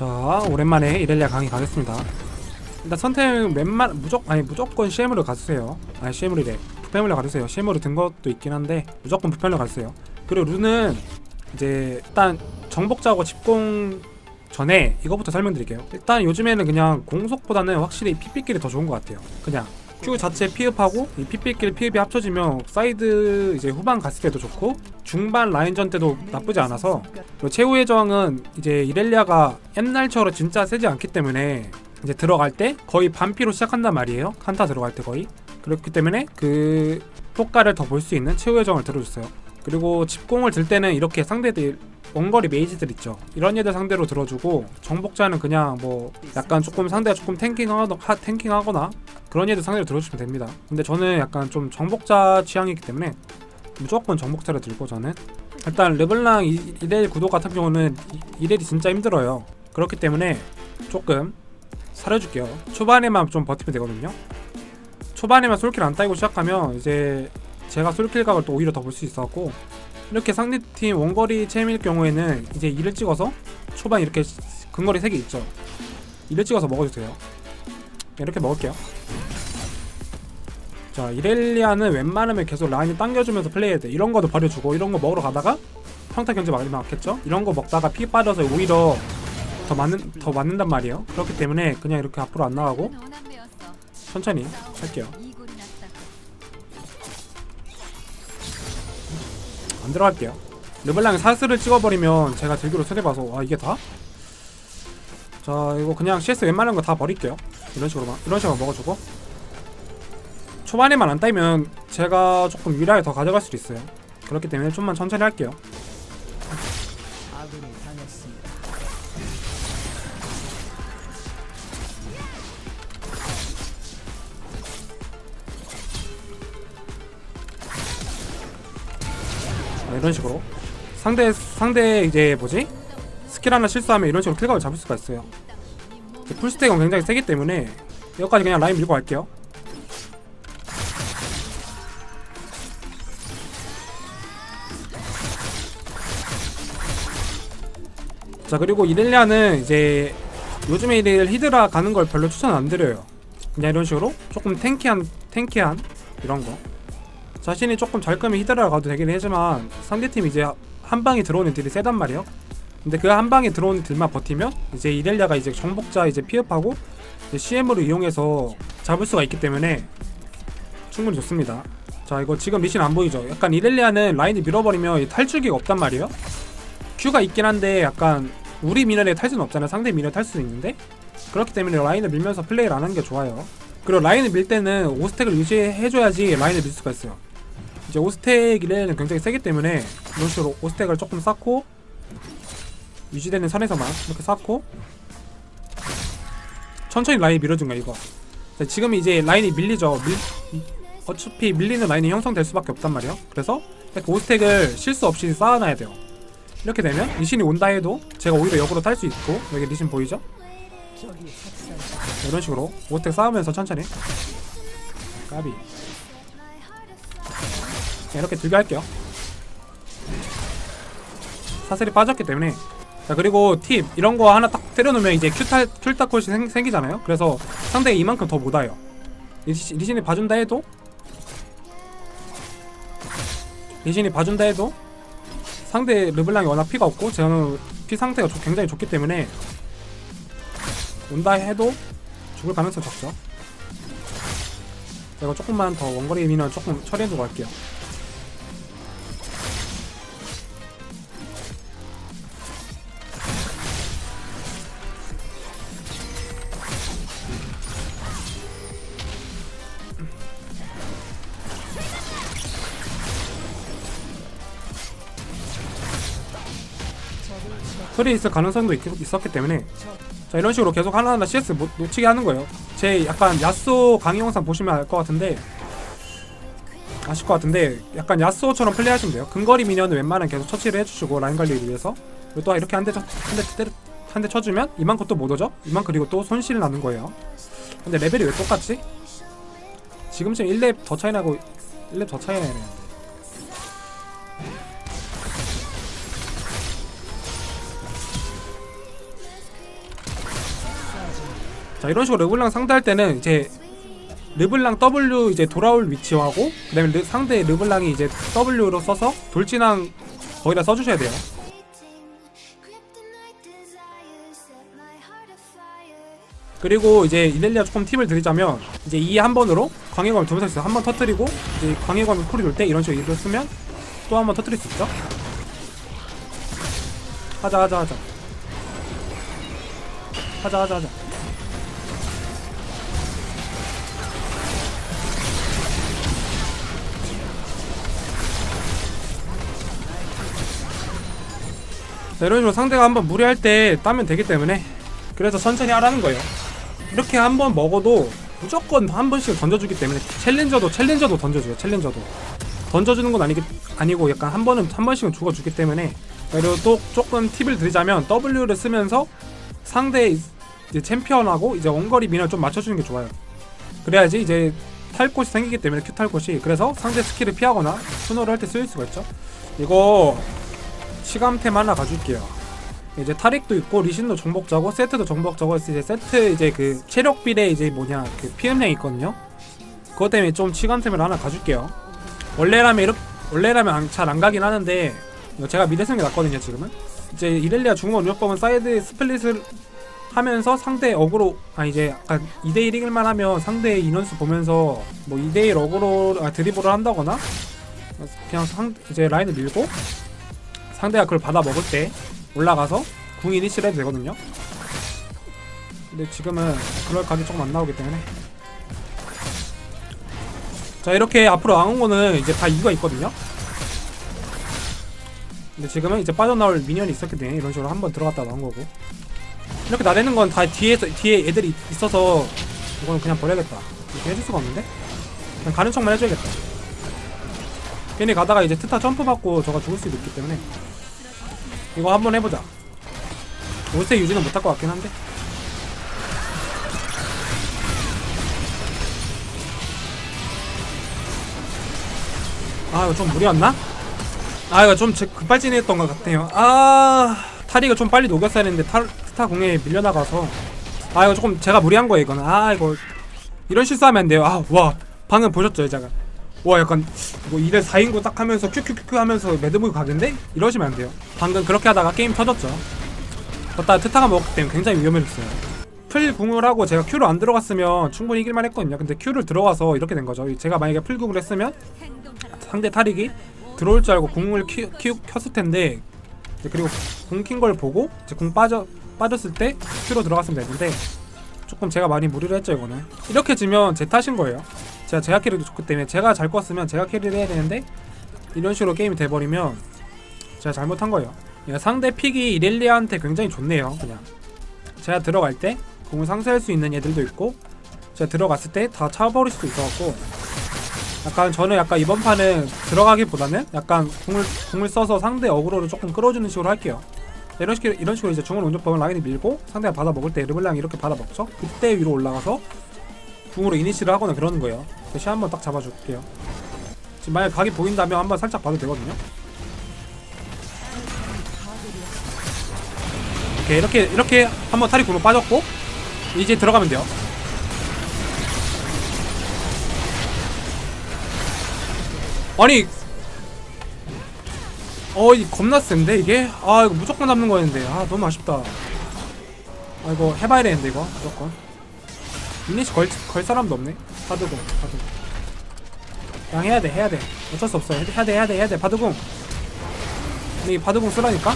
자 오랜만에 이렐리아 강의 가겠습니다. 일단 선택 웬만 무조건 아니 무조건 CM으로 가주세요. 아니 CM으로래. 부패물로 가주세요. CM으로 든 것도 있긴 한데 무조건 부패물로 가주세요. 그리고 룬은 이제 일단 정복자하고 집공 전에 이거부터 설명드릴게요. 일단 요즘에는 그냥 공속보다는 확실히 PP끼리 더 좋은 것 같아요. 그냥 Q 자체 피읍하고 이 PP끼리 피읍이 합쳐지면 사이드 이제 후반 갔을 때도 좋고 중반 라인전 때도 나쁘지 않아서 최후의 저항은 이제 이렐리아가 옛날처럼 진짜 세지 않기 때문에 이제 들어갈 때 거의 반피로 시작한단 말이에요. 칸타 들어갈 때 거의. 그렇기 때문에 그 효과를 더 볼 수 있는 최후의 저항을 들어줬어요 그리고 집공을 들 때는 이렇게 상대들 원거리 메이지들 있죠. 이런 애들 상대로 들어주고 정복자는 그냥 뭐 약간 조금 상대가 조금 탱킹하거나 하- 탱킹하거나 그런 애들 상대로 들어주시면 됩니다. 근데 저는 약간 좀 정복자 취향이기 때문에 무조건 정복자를 들고 저는. 일단 이- 이렐 구도 같은 경우는 이- 이렐이 진짜 힘들어요. 그렇기 때문에 조금 사려줄게요. 초반에만 좀 버티면 되거든요. 초반에만 솔킬 안 따이고 시작하면 이제 제가 솔킬 각을 또 오히려 더 볼 수 있었고 이렇게 상대팀 원거리 챔일 경우에는 이제 이를 찍어서 초반 이렇게 근거리 3개 있죠. 이를 찍어서 먹어주세요. 이렇게 먹을게요. 자 이렐리아는 웬만하면 계속 라인을 당겨주면서 플레이해야 돼. 이런 거도 버려주고 이런 거 먹으러 가다가 평타 견제 많이 맞겠죠? 이런 거 먹다가 피 빠져서 오히려 더 맞는 더 맞는단 말이에요. 그렇기 때문에 그냥 이렇게 앞으로 안 나가고 천천히 할게요 안 들어갈게요. 르블랑이 사스를 찍어버리면 제가 들기로 손해봐서 와 이게 다? 자 이거 그냥 CS 웬만한 거 다 버릴게요. 이런 식으로만 이런 식으로 먹어주고. 초반에만 안 따이면 제가 조금 유리하게 더 가져갈 수도 있어요. 그렇기 때문에 좀만 천천히 할게요. 아군이 당했습니다. 이런 식으로. 상대 상대 이제 뭐지? 스킬 하나 실수하면 이런 식으로 킬각을 잡을 수가 있어요. 풀스택은 굉장히 세기 때문에 여기까지 그냥 라인 밀고 갈게요. 자 그리고 이렐리아는 이제 요즘에 이제 히드라 가는 걸 별로 추천 안 드려요. 그냥 이런 식으로 조금 탱키한 탱키한 이런 거 자신이 조금 잘 끄면 히드라 가도 되긴 하지만 상대팀 이제 한 방에 들어오는 딜이 세단 말이에요. 근데 그 한 방에 들어오는 딜만 버티면 이제 이렐리아가 이제 정복자 이제 피업하고 이제 CM으로 이용해서 잡을 수가 있기 때문에 충분히 좋습니다. 자 이거 지금 리신 안 보이죠? 약간 이렐리아는 라인을 밀어버리면 이 탈출기가 없단 말이에요. Q가 있긴 한데 약간 우리 미널에 탈 수는 없잖아요. 상대 미널 탈 수는 있는데 그렇기 때문에 라인을 밀면서 플레이를 안 하는 게 좋아요. 그리고 라인을 밀 때는 5스택을 유지해줘야지 라인을 밀 수가 있어요. 이제 5스택 이레는 굉장히 세기 때문에 이런 식으로 5스택을 조금 쌓고 유지되는 선에서만 이렇게 쌓고 천천히 라인 밀어준 거야 이거. 자, 지금 이제 라인이 밀리죠. 밀, 어차피 밀리는 라인이 형성될 수밖에 없단 말이에요. 그래서 이렇게 5스택을 실수 없이 쌓아놔야 돼요. 이렇게 되면 리신이 온다 해도 제가 오히려 역으로 탈 수 있고 여기 리신 보이죠? 이런 식으로 5스택 쌓으면서 천천히. 까비. 자, 이렇게 들게 할게요. 사슬이 빠졌기 때문에. 자 그리고 팁. 이런 거 하나 딱 때려놓으면 이제 큐탈 큐타콜이 생, 생기잖아요. 그래서 상대가 이만큼 더 못 와요. 리신, 리신이 봐준다 해도? 리신이 봐준다 해도? 상대 르블랑이 워낙 피가 없고 저는 피 상태가 좋- 굉장히 좋기 때문에 온다 해도 죽을 가능성 적죠. 자, 이거 조금만 더 원거리 미는 조금 처리해주고 갈게요 풀이 있을 가능성도 있, 있었기 때문에 자 이런 식으로 계속 하나하나 CS 못, 놓치게 하는 거예요. 제 약간 야스오 강의 영상 보시면 알 것 같은데 아실 것 같은데 약간 야스오처럼 플레이하시면 돼요. 근거리 미니언은 웬만하면 계속 처치를 해주시고 라인 관리를 위해서. 그리고 또 이렇게 한대 한대 한대 쳐주면 이만큼 또 못 오죠? 이만 그리고 또 손실 나는 거예요. 근데 레벨이 왜 똑같지? 지금쯤 1렙 더 차이 나고 1렙 더 차이 나네 자 이런 식으로 르블랑 상대할 때는 이제 르블랑 W 이제 돌아올 위치하고 그다음에 르, 상대 르블랑이 이제 W로 써서 돌진왕 거기다 써주셔야 돼요. 그리고 이제 이렐리아 조금 팁을 드리자면 이제 이 한 번으로 광해검을 두번 쓸수 있어요. 한번 터뜨리고 이제 광해검이 쿨이 돌 때 이런 식으로 이를 쓰면 또 한 번 터뜨릴 수 있죠. 하자 하자 하자 하자 하자 하자 이런 식으로 상대가 한번 무리할 때 따면 되기 때문에 그래서 천천히 하라는 거예요. 이렇게 한번 먹어도 무조건 한 번씩 던져주기 때문에 챌린저도 챌린저도 던져줘요. 챌린저도 던져주는 건 아니기 아니고 약간 한 번은 한 번씩은 죽어주기 때문에 그리고 또 조금 팁을 드리자면 W를 쓰면서 상대 이제 챔피언하고 이제 원거리 민을 좀 맞춰주는 게 좋아요. 그래야지 이제 탈 곳이 생기기 때문에 큐탈 곳이 그래서 상대 스킬을 피하거나 순호를 할 때 쓰일 수가 있죠. 이거 시감템 하나 가줄게요. 이제 타릭도 있고 리신도 정복자고 세트도 정복자고 이제 세트 이제 그 체력 비례 이제 뭐냐 그 피음량 있거든요. 그것 때문에 좀 시간템을 하나 가줄게요. 원래라면 이렇게 원래라면 잘 안 가긴 하는데 제가 미래 쓰는 게 낫거든요 지금은. 이제 이렐리아 중원 운영법은 사이드 스플릿을 하면서 상대 어그로 아 이제 약간 2대1 이길만 하면 상대 인원수 보면서 뭐 2대1 어그로 아 드리블을 한다거나 그냥 상 이제 라인을 밀고 상대가 그걸 받아 먹을 때 올라가서 궁 이니시를 해도 되거든요. 근데 지금은 그럴 각이 조금 안 나오기 때문에 자 이렇게 앞으로 나온 거는 이제 다 이유가 있거든요. 근데 지금은 이제 빠져나올 미니언이 있었기 때문에 이런 식으로 한번 들어갔다 나온 거고 이렇게 나대는 건 다 뒤에서 뒤에 애들이 있어서 이거는 그냥 버려야겠다. 이렇게 해줄 수가 없는데 그냥 가는 척만 해줘야겠다. 괜히 가다가 이제 트타 점프 받고 저가 죽을 수도 있기 때문에 이거 한번 해보자. 5세 유지는 못할 것 같긴 한데. 아 이거 좀 무리였나? 아 이거 좀 제- 급발진했던 것 같아요. 아 타리가 좀 빨리 녹였어야 했는데 타, 스타 공에 밀려나가서 아 이거 조금 제가 무리한 거예요 이거는. 아 이거 이런 실수하면 안 돼요. 아와 방금 보셨죠 여자가. 와 약간 뭐 2대 4인구 딱 하면서 큐큐큐큐 하면서 매드무비 가겠는데? 이러시면 안 돼요. 방금 그렇게 하다가 게임 터졌죠. 걷다가 트타가 먹었기 때문에 굉장히 위험해졌어요. 풀 궁을 하고 제가 큐를 안 들어갔으면 충분히 이길만 했거든요. 근데 큐를 들어가서 이렇게 된 거죠. 제가 만약에 풀 궁을 했으면 상대 타릭이 들어올 줄 알고 궁을 키, 키, 켰을 텐데 그리고 궁 킨 걸 보고 이제 궁 빠져 빠졌을 때 큐로 들어갔으면 되는데 조금 제가 많이 무리를 했죠 이거는. 이렇게 지면 제 탓인 거예요 제가 제가 캐리도 좋기 때문에 제가 잘 껐으면 제가 캐리를 해야 되는데 이런 식으로 게임이 돼버리면 제가 잘못한 거예요. 예, 상대 픽이 이렐리아한테 굉장히 좋네요 그냥. 제가 들어갈 때 공을 상쇄할 수 있는 애들도 있고 제가 들어갔을 때 다 차버릴 수도 있어갖고 약간 저는 약간 이번 판은 들어가기보다는 약간 공을 공을 써서 상대 어그로를 조금 끌어주는 식으로 할게요. 이런 식으로 이런 식으로 이제 중원 운전법을 라인이 밀고 상대가 받아 먹을 때 르블랑이 이렇게 받아 먹죠? 그때 위로 올라가서 궁으로 이니시를 하거나 그러는 거예요. 대시 한번 딱 잡아줄게요. 지금 만약 각이 보인다면 한번 살짝 봐도 되거든요. 오케이 이렇게 이렇게 한번 탈이 궁으로 빠졌고 이제 들어가면 돼요. 아니 어이 겁나 센데 이게 아 이거 무조건 잡는 거였는데 아 너무 아쉽다 아 이거 해봐야 되는데 이거 무조건 이니시 걸, 걸 사람도 없네. 바드궁, 바드궁. 그냥 해야 돼, 해야 돼. 어쩔 수 없어. 해야 돼, 해야 돼, 해야 돼, 해야 돼. 바드궁. 근데 이 바드궁 쓰라니까?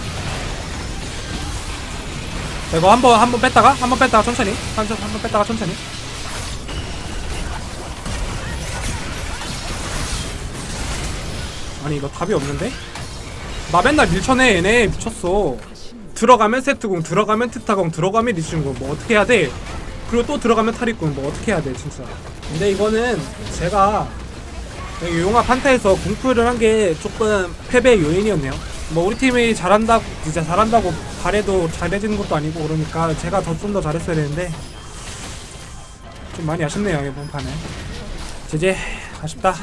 자, 이거 한 번, 한번 뺐다가, 한번 뺐다가 천천히. 한 번, 한번 뺐다가 천천히. 아니, 이거 답이 없는데? 나 맨날 밀쳐내, 얘네. 미쳤어. 들어가면 세트궁, 들어가면 트타궁, 들어가면 리신궁. 뭐 어떻게 해야 돼? 그리고 또 들어가면 탈익군 뭐 어떻게 해야 돼 진짜. 근데 이거는 제가 여기 용합 한타에서 궁풀을 한 게 조금 패배의 요인이었네요. 뭐 우리 팀이 잘한다고 진짜 잘한다고 잘해도 잘해지는 것도 아니고 그러니까 제가 더 좀더 잘했어야 되는데 좀 많이 아쉽네요 이번 판에 제제 아쉽다